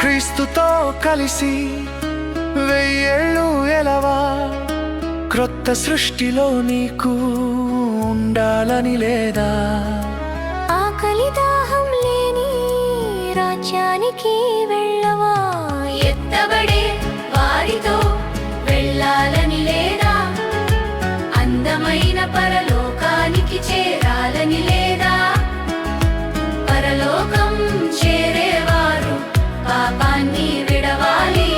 క్రీస్తుతో కలిసి వెయ్యేళ్ళు ఎలవా? క్రొత్త సృష్టిలో నీకు ఉండాలని లేదా? ఆకలి దాహం లేని రాజ్యానికి వెళ్ళవా? ఎత్తబడే వారితో వెళ్ళాలని లేదా? అందమైన పరలోకానికి చేరా? நான் நீ விடவாலே